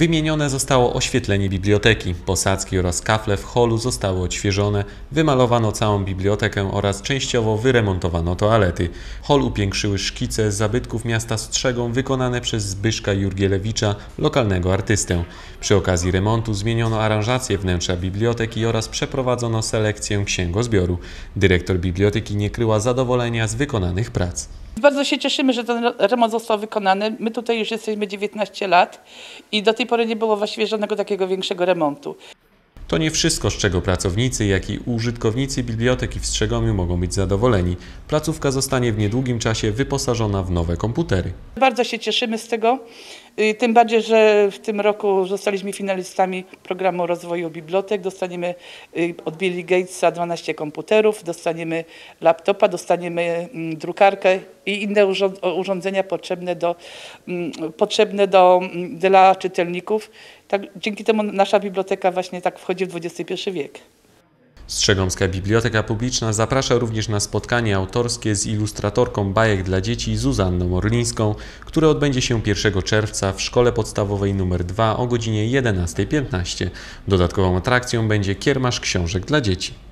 Wymienione zostało oświetlenie biblioteki. Posadzki oraz kafle w holu zostały odświeżone, wymalowano całą bibliotekę oraz częściowo wyremontowano toalety. Hol upiększyły szkice z zabytków miasta Strzegą wykonane przez Zbyszka Jurgielewicza, lokalnego artystę. Przy okazji remontu zmieniono aranżację wnętrza biblioteki oraz przeprowadzono selekcję księgozbioru. Dyrektor biblioteki nie kryła zadowolenia z wykonanych prac. Bardzo się cieszymy, że ten remont został wykonany. My tutaj już jesteśmy 19 lat i do tej pory nie było właściwie żadnego takiego większego remontu. To nie wszystko, z czego pracownicy, jak i użytkownicy biblioteki w Strzegomiu mogą być zadowoleni. Placówka zostanie w niedługim czasie wyposażona w nowe komputery. Bardzo się cieszymy z tego, y, tym bardziej, że w tym roku zostaliśmy finalistami programu rozwoju bibliotek. Dostaniemy y, od Billy Gatesa 12 komputerów, dostaniemy laptopa, dostaniemy mm, drukarkę i inne urząd- urządzenia potrzebne, do, mm, potrzebne do, mm, dla czytelników. Tak, dzięki temu nasza biblioteka właśnie tak wchodzi w XXI wiek. Strzegomska Biblioteka Publiczna zaprasza również na spotkanie autorskie z ilustratorką bajek dla dzieci Zuzanną Orlińską, które odbędzie się 1 czerwca w Szkole Podstawowej nr 2 o godzinie 11.15. Dodatkową atrakcją będzie kiermasz książek dla dzieci.